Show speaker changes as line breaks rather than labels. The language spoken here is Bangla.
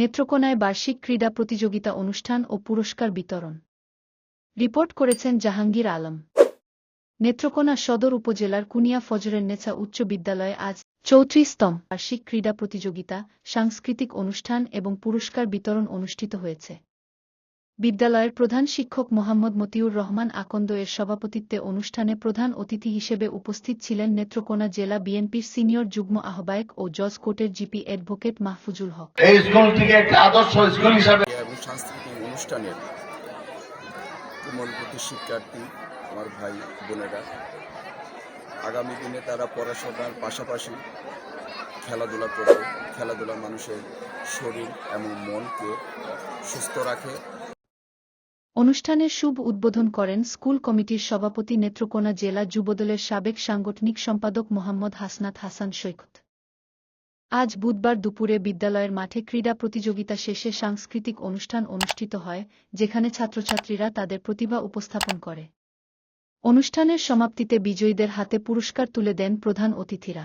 নেত্রকোনায় বার্ষিক ক্রীড়া প্রতিযোগিতা অনুষ্ঠান ও পুরস্কার বিতরণ রিপোর্ট করেছেন জাহাঙ্গীর আলম নেত্রকোনা সদর উপজেলার কুনিয়া ফজরের নেচা উচ্চ বিদ্যালয়ে আজ চৌত্রিশতম বার্ষিক ক্রীড়া প্রতিযোগিতা সাংস্কৃতিক অনুষ্ঠান এবং পুরস্কার বিতরণ অনুষ্ঠিত হয়েছে বিদ্যালয়ের প্রধান শিক্ষক মোহাম্মদ মতিউর রহমান আকন্দ এর সভাপতিত্বে অনুষ্ঠানে প্রধান অতিথি হিসেবে উপস্থিত ছিলেন নেত্রকোনা জেলা বিএনপির সিনিয়র যুগ্ম আহ্বায়ক ও জজ কোর্টের জিপি অ্যাডভোকেট মাহফুজুল হক
শিক্ষার্থী আমার ভাই বোনেরা আগামী দিনে তারা পড়াশোনার পাশাপাশি খেলাধুলা করবে খেলাধুলা মানুষের শরীর এবং মনকে সুস্থ রাখে
অনুষ্ঠানে শুভ উদ্বোধন করেন স্কুল কমিটির সভাপতি নেত্রকোনা জেলা যুবদলের সাবেক সাংগঠনিক সম্পাদক মোহাম্মদ হাসনাত হাসান সৈকত আজ বুধবার দুপুরে বিদ্যালয়ের মাঠে ক্রীড়া প্রতিযোগিতা শেষে সাংস্কৃতিক অনুষ্ঠান অনুষ্ঠিত হয় যেখানে ছাত্রছাত্রীরা তাদের প্রতিভা উপস্থাপন করে অনুষ্ঠানের সমাপ্তিতে বিজয়ীদের হাতে পুরস্কার তুলে দেন প্রধান অতিথিরা